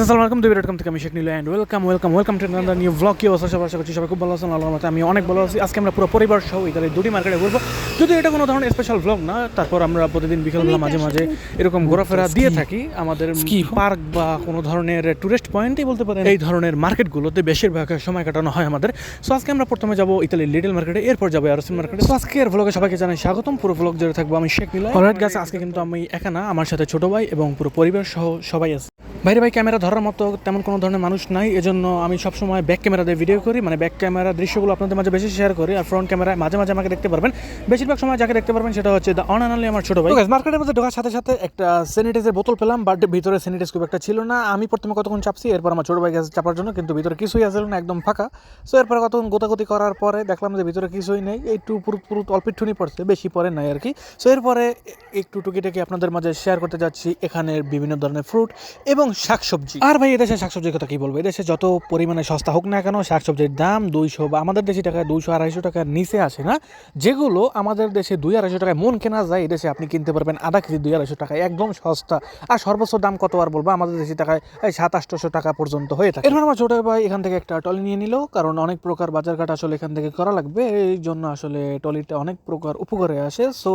আসসালামু আলাইকুম দুই ডট থেকে আমি Sheikh Neel and welcome welcome welcome to নান্দার new blog কি অবস্থা? সবার আশা করছি সবাই খুব ভালো আছেন আল্লাহ রহমতে আমি অনেক ভালো আছি। আজকে আমরা পুরো পরিবার সহ ইতালির দুটি মার্কেটে ঘুরবো। যদি এটা কোনো ধরনের স্পেশাল ব্লগ না তারপর আমরা প্রতিদিন বিকেলবেলা মাঝে মাঝে এরকম ঘোরাফেরা দিয়ে থাকি। আমাদের পার্ক বা কোনো ধরনের টুরিস্ট পয়েন্টই বলতে পারেন। এই ধরনের মার্কেটগুলোতে বেশিরভাগ সময় কাটানো হয় আমাদের। সো আজকে আমরা প্রথমে যাব ইতালির লিটল মার্কেটে এরপর যাব আরসিন মার্কেটে সো আজকের ব্লগে সবাইকে জানাই স্বাগতম। পুরো ব্লগ জুড়ে থাকব আমি শেখ নিল। অলরাইট গাছ আজকে কিন্তু আমি একা না আমার সাথে ছোট ভাই এবং পুরো পরিবার সহ সবাই আছে। বাইরে ভাই ক্যামেরা ধরার মতো তেমন কোনো ধরনের মানুষ নাই, এজন্য আমি সবসময় ব্যাক ক্যামেরা দিয়ে ভিডিও করি মানে ব্যাক ক্যামেরা দৃশ্যগুলো আপনাদের মাঝে বেশি শেয়ার করি, আর ফ্রন্ট ক্যামেরায় মাঝে মাঝে আমাকে দেখতে পারবেন। বেশিরভাগ সময় যাকে দেখতে পারবেন সেটা হচ্ছে দ্য অন অনলি আমার ছোট ভাই। মার্কেটের মধ্যে ঢোকার সাথে সাথে একটা স্যানিটাইজার বোতল পেলাম বাট ভিতরে স্যানিটাইজ খুব একটা ছিল না। আমি প্রথমে কতক্ষণ চাপছি, এরপর আমার ছোট ভাই গেছে চাপার জন্য, কিন্তু ভিতরে কিছুই আসলে না, একদম ফাঁকা। সো এরপর কতক্ষণ গোতাগতি করার পরে দেখলাম যে ভিতরে কিছুই নেই, একটু পুরো পুরো অল্প একটুনি পড়ছে, বেশি পরে নাই আর কি। সো এরপরে একটু টুকিটাকি আপনাদের মাঝে শেয়ার করতে যাচ্ছি, এখানের বিভিন্ন ধরনের ফ্রুট এবং শাকসবজি। আর ভাই, এদেশে শাকসবজির কথা কি বলব? এদেশে যত পরিমাণে সস্তা হোক না কেন, শাকসবজির দাম দুইশো বা আমাদের দেশি টাকায় দুইশো আড়াইশো টাকার নিচে আসে না। যেগুলো আমাদের দেশে দুই আড়াইশো টাকায় মন কেনা যায়, এদেশে আপনি কিনতে পারবেন আধা কেজি দুই আড়াইশো টাকায় একদম সস্তা। আর সর্বোচ্চ দাম কত আর বলব? আমাদের দেশি টাকায়, এই সাত আটশোশো টাকা পর্যন্ত হয়ে থাকে। এরপর আমার ছোট ভাই এখান থেকে একটা টলি নিয়ে নিল, কারণ অনেক প্রকার বাজারঘাট আসলে এখান থেকে করা লাগবে। এই জন্য আসলে টলিটা অনেক প্রকার উপকারে আসে। সো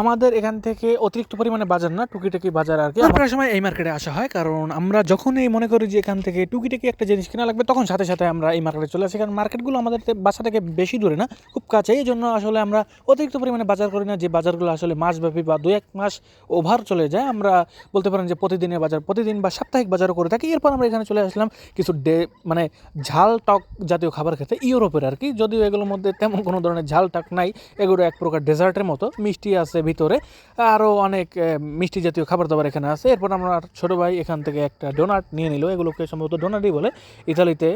আমাদের এখান থেকে অতিরিক্ত পরিমাণে বাজার না, টুকিটাকি বাজার আর কি। সময় এই মার্কেটে আসা হয়, কারণ আমরা যখনই মনে করি যে এখান থেকে টুকিটাকি একটা জিনিস কেনা লাগবে। তখন সাথে সাথে আমরা এই মার্কেটে চলে আসি। কারণ মার্কেটগুলো আমাদের বাসা থেকে বেশি দূরে না, খুব কাছে। এই জন্য আসলে আমরা অতিরিক্ত পরিমাণে বাজার করি না। যে বাজারগুলো আসলে মাসব্যাপী বা দু এক মাস ওভার চলে যায়, আমরা বলতে পারেন যে প্রতিদিনের বাজার, প্রতিদিন বা সাপ্তাহিক বাজারও করে থাকি। এরপর আমরা এখানে চলে আসলাম কিছু ডে মানে ঝাল টক জাতীয় খাবার খেতে ইউরোপের আর কি। যদিও এগুলোর মধ্যে তেমন কোনো ধরনের ঝাল টাক নাই, এগুলো এক প্রকার ডেজার্টের মতো, মিষ্টি আছে ভিতরে। আরও অনেক মিষ্টি জাতীয় খাবার দাবার এখানে আছে। এরপর আমরা ছোটো ভাই এখান থেকে একটা ডোনাট নিয়ে নিল, এগুলোকে সম্ভবত ডোনারি বলে ইতালিতে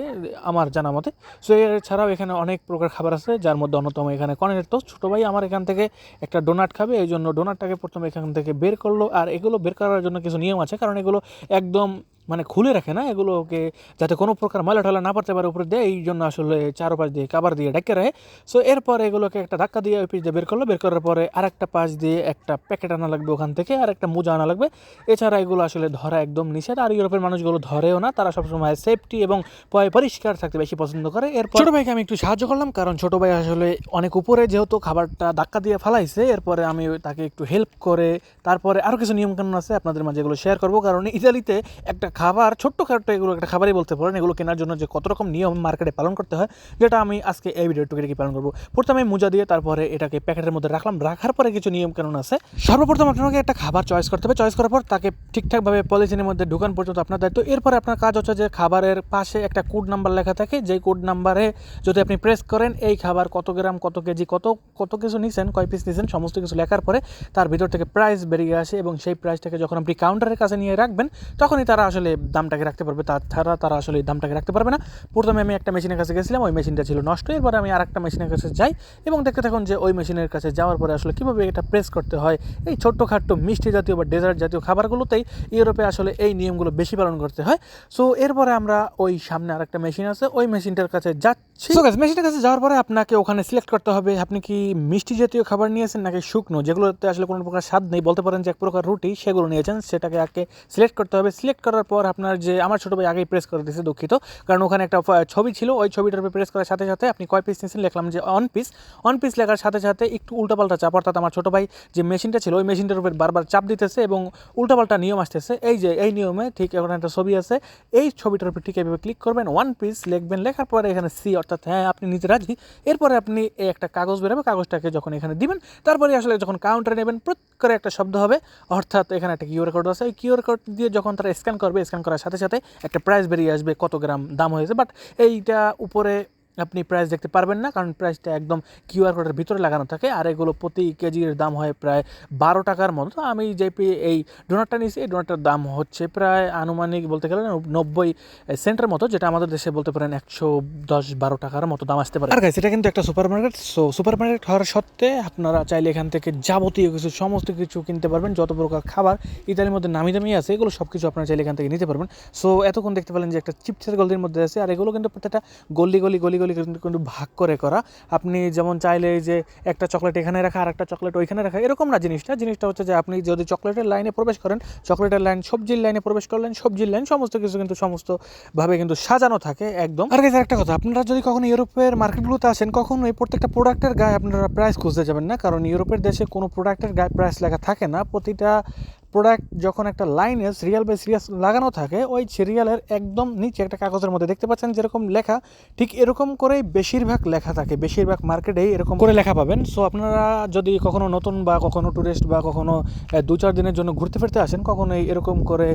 আমার জানা মতে। সো এছাড়াও এখানে অনেক প্রকার খাবার আছে, যার মধ্যে অন্যতম এখানে কনের তো ছোটো ভাই আমার এখান থেকে একটা ডোনাট খাবে, এই জন্য ডোনাটটাকে প্রথমে এখান থেকে বের করল। আর এগুলো বের করার জন্য কিছু নিয়ম আছে, কারণ এগুলো একদম মানে খুলে রাখে না এগুলোকে যাতে কোনো প্রকার ময়লা টলা না পড়তে পারে উপরে দেয়, এই জন্য আসলে চারোপাশ দিয়ে কাবার দিয়ে ডাকে রাখে। সো এরপর এগুলোকে একটা ধাক্কা দিয়ে ওই পিস দিয়ে বের করল, বের করার পরে আর একটা পাশ দিয়ে একটা প্যাকেট আনা লাগবে ওখান থেকে আর একটা মোজা আনা লাগবে। এছাড়া এগুলো আসলে ধরা একদম নিষেধ, আর ইউরোপের মানুষগুলো ধরেও না, তারা সবসময় সেফটি এবং পরিষ্কার থাকতে বেশি পছন্দ করে। এরপর ছোটো ভাইকে আমি একটু সাহায্য করলাম, কারণ ছোটো ভাই আসলে অনেক উপরে যেহেতু খাবারটা ধাক্কা দিয়ে ফালাইছে, এরপরে আমি তাকে একটু হেল্প করে, তারপরে আরও কিছু নিয়মকানুন আছে, আপনাদের মাঝে এগুলো শেয়ার করব। কারণ ইতালিতে একটা খাবার, ছোট্ট খাট্ট এগুলো একটা খাবারই বলতে পারেন। এগুলো কেনার জন্য যে কত রকম নিয়ম মার্কেটে পালন করতে হয়, যেটা আমি আজকে এই ভিডিও টুকি পালন করব। প্রথমে মোজা দিয়ে তারপরে এটাকে প্যাকেটের মধ্যে রাখলাম। রাখার পরে কিছু নিয়ম কানুন আছে। সর্বপ্রথম আপনাকে একটা খাবার চয়েস করতে হবে। চয়েস করার পর তাকে ঠিকঠাকভাবে পলিথিনের মধ্যে ঢুকান পর্যন্ত আপনার দায়িত্ব। এরপরে আপনার কাজ হচ্ছে যে খাবারের পাশে একটা কোড নাম্বার লেখা থাকে। যেই কোড নাম্বারে যদি আপনি প্রেস করেন, এই খাবার কত গ্রাম, কত কেজি, কত কত কিছু নিছেন, কয় পিস নিছেন, সমস্ত কিছু লেখার পরে তার ভিতর থেকে প্রাইস বেরিয়ে আসে এবং সেই প্রাইসটাকে যখন আপনি কাউন্টারের কাছে নিয়ে রাখবেন, তখনই তারা আসলে দামটাকে রাখতে পারবে, তাছাড়া তারা আসলে দামটাকে রাখতে পারবে না। প্রথমে আমি একটা মেশিনের কাছে গেছিলাম, ওই মেশিনটা ছিল নষ্ট। এরপরে আমি আর একটা মেশিনের কাছে যাই এবং দেখতে থাকুন যে ওই মেশিনের কাছে যাওয়ার পরে আসলে কীভাবে এটা প্রেস করতে হয়। এই ছোট্টখাট্টো মিষ্টি জাতীয় বা ডেজার্ট জাতীয় খাবারগুলোতেই ইউরোপে আসলে এই নিয়মগুলো বেশি পালন করতে হয়। সো এরপরে আমরা ওই সামনে আর একটা মেশিন আছে, ওই মেশিনটার কাছে যাচ্ছি মেশিনের কাছে যাওয়ার পরে আপনাকে ওখানে সিলেক্ট করতে হবে, আপনি কি মিষ্টি জাতীয় খাবার নিয়েছেন নাকি শুকনো, যেগুলোতে আসলে কোনো প্রকার স্বাদ নেই, বলতে পারেন যে এক প্রকার রুটি, সেগুলো নিয়েছেন, সেটাকে আগে সিলেক্ট করতে হবে। সিলেক্ট করার পর আপনার যে, আমার ছোটো ভাই আগেই প্রেস করে দিয়েছে, দুঃখিত। কারণ ওখানে একটা ছবি ছিল, ওই ছবিটার উপরে প্রেস করার সাথে সাথে আপনি কয় পিস নিয়েছেন লিখলাম যে অন পিস অন পিস লেখার সাথে সাথে একটু উল্টাপাল্টা চাপ, অর্থাৎ আমার ছোটো ভাই যে মেশিনটা ছিল, ওই মেশিনটার উপর বারবার চাপ দিতেছে এবং উল্টাপাল্টা নিয়ম আসতেছে। এই যে, এই নিয়মে ঠিক এখন একটা ছবি আছে, এই ছবিটার উপর ঠিক এভাবে ক্লিক করবেন ওয়ান পিস লিখবেন, লেখার পরে এখানে সি অর্থাৎ হ্যাঁ আপনি নিজে রাজি, এরপরে আপনি এই একটা কাগজ বেরোবে কাগজটাকে যখন এখানে দিবেন, তারপরে আসলে যখন কাউন্টারে নেবেন প্রত করে একটা শব্দ হবে, অর্থাৎ এখানে একটা কিউআর কোড আছে, এই কিউআর কোড দিয়ে যখন তারা স্ক্যান করবে স্ক্যান করার সাথে সাথে একটা প্রাইস বেরিয়ে আসবে, কত গ্রাম দাম হয়েছে বাট এইটা উপরে আপনি প্রাইস দেখতে পারবেন না, কারণ প্রাইসটা একদম কিউআর কোডের ভিতরে লাগানো থাকে, আর এগুলো প্রতি কেজির দাম হয় প্রায় বারো টাকার মতো। আমি যে এই ডোনারটা নিয়েছি, এই ডোনারটার দাম হচ্ছে প্রায় আনুমানিক বলতে গেলে নব্বই সেন্টের মতো, যেটা আমাদের দেশে বলতে পারেন একশো দশ বারো টাকার মতো দাম আসতে পারে। আর গাইস এটা কিন্তু একটা super market so super market হওয়ার সত্ত্বে আপনারা চাইলে এখান থেকে যাবতীয় কিছু, সমস্ত কিছু কিনতে পারবেন, যত প্রকার খাবার ইতালির মধ্যে নামি দামি আছে, এগুলো সব কিছু আপনারা চাইলে এখান থেকে নিতে পারবেন। সো এতক্ষণ দেখতে পেলেন যে একটা চিপসের গলির মধ্যে আছে, আর এগুলো কিন্তু প্রত্যেকটা গলি গলি গলি গলি কিন্তু কিন্তু ভাগ করে করা। আপনি যেমন চাইলে যে একটা চকলেট এখানে রাখা আর একটা চকলেট ওইখানে রাখা, এরকম না জিনিসটা। জিনিসটা হচ্ছে যে আপনি যদি চকলেটের লাইনে প্রবেশ করেন, চকলেটের লাইন, সবজির লাইনে প্রবেশ করলেন, সবজির লাইন, সমস্ত কিছু কিন্তু সমস্তভাবে কিন্তু সাজানো থাকে একদম। আর গেছে একটা কথা, আপনারা যদি কখনো ইউরোপের মার্কেটগুলোতে আসেন, কখনো এই প্রত্যেকটা প্রোডাক্টের গায়ে আপনারা প্রাইস খুঁজতে যাবেন না। কারণ ইউরোপের দেশে কোনো প্রোডাক্টের গায়ে প্রাইস লেখা থাকে না। প্রতিটা প্রোডাক্ট যখন একটা লাইনে সিরিয়াল বাই সিরিয়াল লাগানো থাকে ওই সিরিয়ালের একদম নিচে একটা কাগজের মধ্যে দেখতে পাচ্ছেন যেরকম লেখা ঠিক এরকম করেই বেশিরভাগ লেখা থাকে বেশিরভাগ মার্কেটেই এরকম করে লেখা পাবেন। সো আপনারা যদি কখনো নতুন বা কখনো ট্যুরিস্ট বা কখনো দু চার দিনের জন্য ঘুরতে ফিরতে আসেন কখনো এই এরকম করে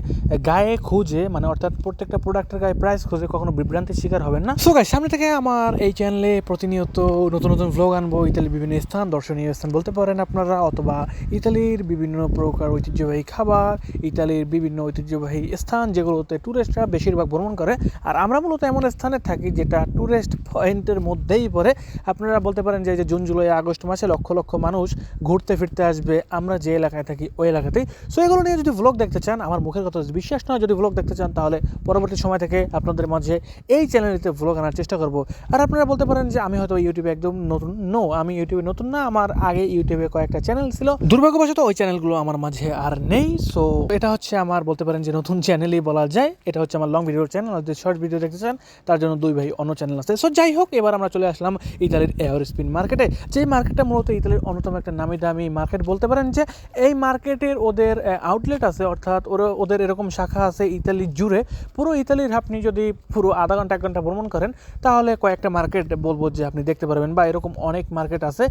গায়ে খুঁজে মানে অর্থাৎ প্রত্যেকটা প্রোডাক্টের গায়ে প্রাইস খুঁজে কখনো বিভ্রান্তির শিকার হবেন না। সো গাই সামনে থেকে আমার এই চ্যানেলে প্রতিনিয়ত নতুন নতুন ভ্লগ আনব ইতালির বিভিন্ন স্থান দর্শনীয় স্থান বলতে পারেন আপনারা অথবা ইতালির বিভিন্ন প্রকার ঐতিহ্যবাহী খাবার, ইতালির বিভিন্ন ঐতিহ্যবাহী স্থান যেগুলোতে ট্যুরিস্টরা বেশিরভাগ ভ্রমণ করে। আর আমরা মূলত এমন স্থানে থাকি যেটা ট্যুরিস্ট পয়েন্টের মধ্যেই পড়ে। আপনারা বলতে পারেন যে জুন, জুলাই, আগস্ট মাসে লক্ষ লক্ষ মানুষ ঘুরতে, ফিরতে আসবে। আমরা যে এলাকায় থাকি ওই এলাকাতেই। সো এগুলো নিয়ে যদি ভ্লগ দেখতে চান, আমার মুখের কথা বিশ্বাস নয়, যদি ভ্লগ দেখতে চান, তাহলে পরবর্তী সময় থেকে আপনাদের মাঝে এই চ্যানেলটিতে ভ্লগ আনার চেষ্টা করব। আর আপনারা বলতে পারেন যে আমি হয়তো ইউটিউবে একদম নতুন নো আমি ইউটিউবে নতুন না, আমার আগে ইউটিউবে কয়েকটা চ্যানেল ছিল। দুর্ভাগ্যবশত ওই চ্যানেলগুলো আমার মাঝে আর নেই। সো এটা হচ্ছে আমার বলতে পারেন যে নতুন চ্যানেলই বলা যায়। এটা হচ্ছে আমার লং ভিডিওর চ্যানেল আর যদি শর্ট ভিডিও দেখতে চান, তার জন্য দুই ভাই অন্য চ্যানেল আছে। সো যাই হোক, এবার আমরা চলে আসলাম ইতালির এয়ার স্পিন মার্কেটে যে মার্কেটটা মূলত ইতালির অন্যতম একটা নামি দামি মার্কেট বলতে পারেন যে, এই মার্কেটের ওদের আউটলেট আছে, অর্থাৎ ওরা, ওদের এরকম শাখা আছে ইতালি জুড়ে। পুরো ইতালির আপনি যদি পুরো আধা ঘণ্টা, এক ঘণ্টা ভ্রমণ করেন, তাহলে কয়েকটা মার্কেট বলব যে আপনি দেখতে পারবেন, বা এরকম অনেক মার্কেট আছে।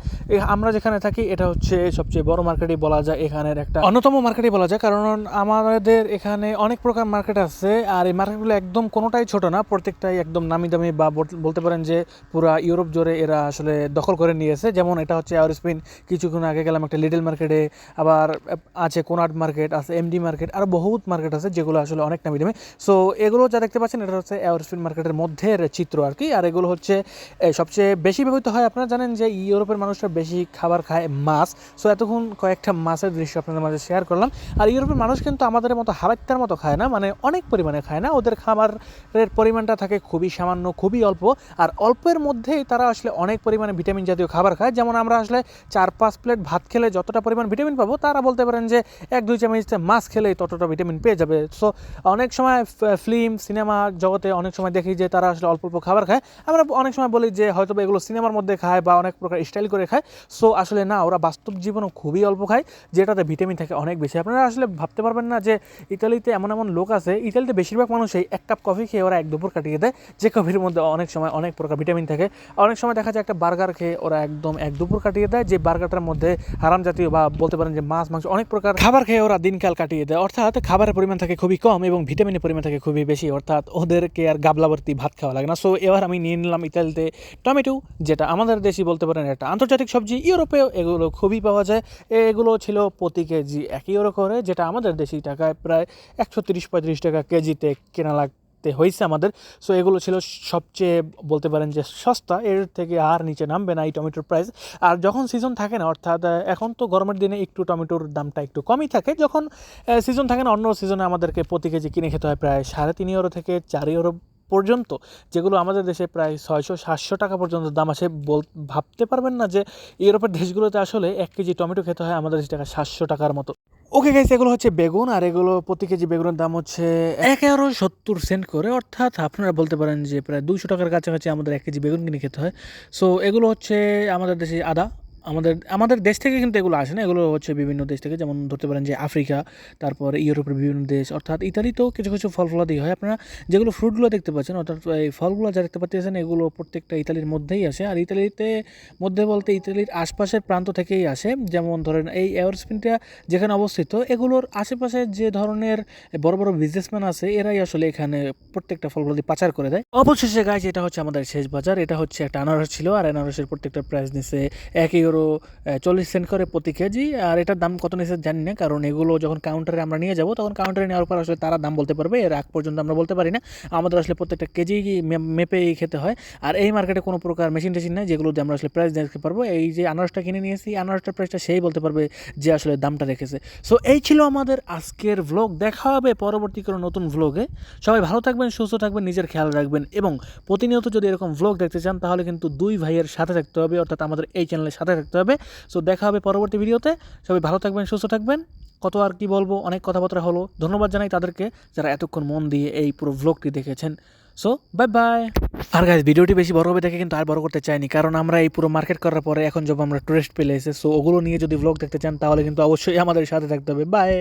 আমরা যেখানে থাকি, এটা হচ্ছে সবচেয়ে বড় মার্কেটই বলা যায় এখানের একটা অন্যতম মার্কেটই বলা যায়, কারণ আমাদের এখানে অনেক প্রকার মার্কেট আছে, আর এই মার্কেটগুলো একদম কোনোটাই ছোট না। প্রত্যেকটাই একদম নামি দামি বা বলতে পারেন যে পুরা ইউরোপ জুড়ে এরা আসলে দখল করে নিয়েছে। যেমন এটা হচ্ছে আওয়ার স্পিন কিছুক্ষণ আগে গেলাম একটা লিটল মার্কেটে আবার আছে কোনার্ড মার্কেট আছে এমডি মার্কেট আর বহুত মার্কেট আছে যেগুলো আসলে অনেক নামি দামি। সো এগুলো যা দেখতে পাচ্ছেন, এটা হচ্ছে এয়ার স্পিন মার্কেটের মধ্যের চিত্র আর কি। আর এগুলো হচ্ছে সবচেয়ে বেশি ব্যবহৃত হয় আপনারা জানেন যে ইউরোপের মানুষরা বেশি খাবার খায় মাছ। সো এতক্ষণ কয়েকটা মাছের দৃশ্য আপনাদের মাঝে শেয়ার করলাম। আর ইউরোপের মানুষ কিন্তু আমাদের মতো হাবাত্তার মতো খায় না মানে অনেক পরিমাণে খায় না। ওদের খাবারের পরিমাণটা থাকে খুবই সামান্য, খুবই অল্প। আর অল্পের মধ্যেই তারা আসলে অনেক পরিমাণে ভিটামিন জাতীয় খাবার খায়। যেমন আমরা আসলে চার, পাঁচ প্লেট ভাত খেলে যতটা পরিমাণ ভিটামিন পাবো, তারা বলতে পারেন যে এক, দুই চামচ মাছ খেলেই ততটা ভিটামিন পেয়ে যাবে। সো অনেক সময় ফিল্ম, সিনেমা জগতে অনেক সময় দেখি যে তারা আসলে অল্প অল্প খাবার খায়। আমরা অনেক সময় বলি যে হয়তো এগুলো সিনেমার মধ্যে খায় বা অনেক প্রকার স্টাইল করে খায়। সো আসলে না, ওরা বাস্তব জীবনও খুবই অল্প খায়, যেটাতে ভিটামিন থাকে অনেক বেশি। আপনারা আসলে ভাবতে পারবেন না যে ইতালিতে এমন এমন লোক আছে। ইতালিতে বেশিরভাগ মানুষই এক কাপ কফি খেয়ে ওরা এক দুপুর কাটিয়ে দেয়। যে কফির মধ্যে অনেক সময় অনেক প্রকার ভিটামিন থাকে। অনেক সময় দেখা যায় একটা বার্গার খেয়ে ওরা একদম এক দুপুর কাটিয়ে দেয়। যে বার্গারটার মধ্যে হারাম জাতীয় বা বলতে পারেন যে মাছ, মাংস অনেক প্রকার খাবার খেয়ে ওরা দিনকাল কাটিয়ে দেয়। অর্থাৎ খাবারের পরিমাণ থাকে খুবই কম এবং ভিটামিনের পরিমাণ থাকে খুবই বেশি। অর্থাৎ ওদেরকে আর গাবলাবর্তী ভাত খাওয়া লাগে না। সো এবার আমি নিয়ে নিলাম ইতালিতে টমেটো, যেটা আমাদের দেশি বলতে পারেন একটা আন্তর্জাতিক সবজি। ইউরোপেও এগুলো খুবই পাওয়া যায়। এগুলো ছিল প্রতি কেজি এক ইউরো করে, যেটা আমাদের দেশি টাকায় প্রায় একশো তিরিশ পঁয়ত্রিশ টাকা কেজিতে কেনা লাগতে হয়েছে আমাদের। সো এগুলো ছিল সবচেয়ে বলতে পারেন যে সস্তা, এর থেকে আর নিচে নামবে না এই টমেটোর প্রাইস আর যখন সিজন থাকে না, অর্থাৎ এখন তো গরমের দিনে একটু টমেটোর দামটা একটু কমই থাকে, যখন সিজন থাকে না, অন্য সিজনে আমাদেরকে প্রতি কেজি কিনে খেতে হয় প্রায় সাড়ে তিন ইউরো থেকে চার ইউরো পর্যন্ত, যেগুলো আমাদের দেশে প্রায় ছয়শো সাতশো টাকা পর্যন্ত দাম আসে বল, ভাবতে পারবেন না যে ইউরোপের দেশগুলোতে আসলে এক কেজি টমেটো খেতে হয় আমাদের দেশে টাকা সাতশো টাকার মতো। ওকে গাইস এগুলো হচ্ছে বেগুন, আর এগুলো প্রতি কেজি বেগুনের দাম হচ্ছে এগারো সত্তর সেন্ট করে, অর্থাৎ আপনারা বলতে পারেন যে প্রায় দুশো টাকার কাছাকাছি আমাদের এক কেজি বেগুন কিনে খেতে হয়। সো এগুলো হচ্ছে আমাদের দেশে আদা আমাদের আমাদের দেশ থেকে কিন্তু এগুলো আসে না। এগুলো হচ্ছে বিভিন্ন দেশ থেকে, যেমন ধরতে পারেন যে আফ্রিকা, তারপর ইউরোপের বিভিন্ন দেশ, অর্থাৎ ইতালিতেও কিছু কিছু ফল ফলাদি হয়। আপনারা যেগুলো ফ্রুটগুলো দেখতে পাচ্ছেন, অর্থাৎ এই ফলগুলো যা দেখতে পাচ্ছেন, এগুলো প্রত্যেকটা ইতালির মধ্যেই আসে। আর ইতালিতে মধ্যে বলতে ইতালির আশপাশের প্রান্ত থেকেই আসে। যেমন ধরেন এই এয়ার স্পিনটা যেখানে অবস্থিত, এগুলোর আশেপাশে যে ধরনের বড় বড় বিজনেসম্যান আছে, এরাই আসলে এখানে প্রত্যেকটা ফলগুলো পাচার করে দেয়। অবশেষে গাছ এটা হচ্ছে আমাদের শেষ বাজার। এটা হচ্ছে একটা আনারস ছিল, আর আনারসের প্রত্যেকটা প্রাইস নিচ্ছে এক ইউরো ধরো চল্লিশ সেন্ট করে প্রতি কেজি, আর এটার দাম কত নিয়েছে জানি না, কারণ এগুলো যখন কাউন্টারে আমরা নিয়ে যাব, তখন কাউন্টারে নেওয়ার পর আসলে তারা দাম বলতে পারবে, এর আগ পর্যন্ত আমরা বলতে পারি না। আমাদের আসলে প্রত্যেকটা কেজি মেপেই খেতে হয়। আর এই মার্কেটে কোনো প্রকার মেশিন টেশিন নেই, যেগুলো দিয়ে আমরা আসলে প্রাইস দেখতে পারব। এই যে আনারসটা কিনে নিয়েছি, আনারসটার প্রাইসটা সেই বলতে পারবে যে আসলে দামটা রেখেছে। সো এই ছিল আমাদের আজকের ভ্লগ দেখা হবে পরবর্তী কোনো নতুন ভ্লগে সবাই ভালো থাকবেন, সুস্থ থাকবেন, নিজের খেয়াল রাখবেন এবং প্রতিনিয়ত যদি এরকম ভ্লগ দেখতে চান, তাহলে কিন্তু দুই ভাইয়ের সাথে থাকতে হবে, অর্থাৎ আমাদের এই চ্যানেলের সাথে থাকতে হবে। সো দেখা হবে পরবর্তী ভিডিওতে। সবাই ভালো থাকবেন, সুস্থ থাকবেন। কত আর কি বলব, অনেক কথাবার্তা হলো। ধন্যবাদ জানাই তাদেরকে যারা এতক্ষণ মন দিয়ে এই পুরো ভ্লগটি দেখেছেন। সো বাই বাই আর গাছ ভিডিওটি বেশি বড় হবে দেখে কিন্তু আর বড় করতে চাইনি। কারণ আমরা এই পুরো মার্কেট করার পরে এখন যখন আমরা টুরিস্ট পেলে এসে সো ওগুলো নিয়ে যদি ভ্লগ দেখতে চান, তাহলে কিন্তু অবশ্যই আমাদের সাথে থাকতে হবে। বাই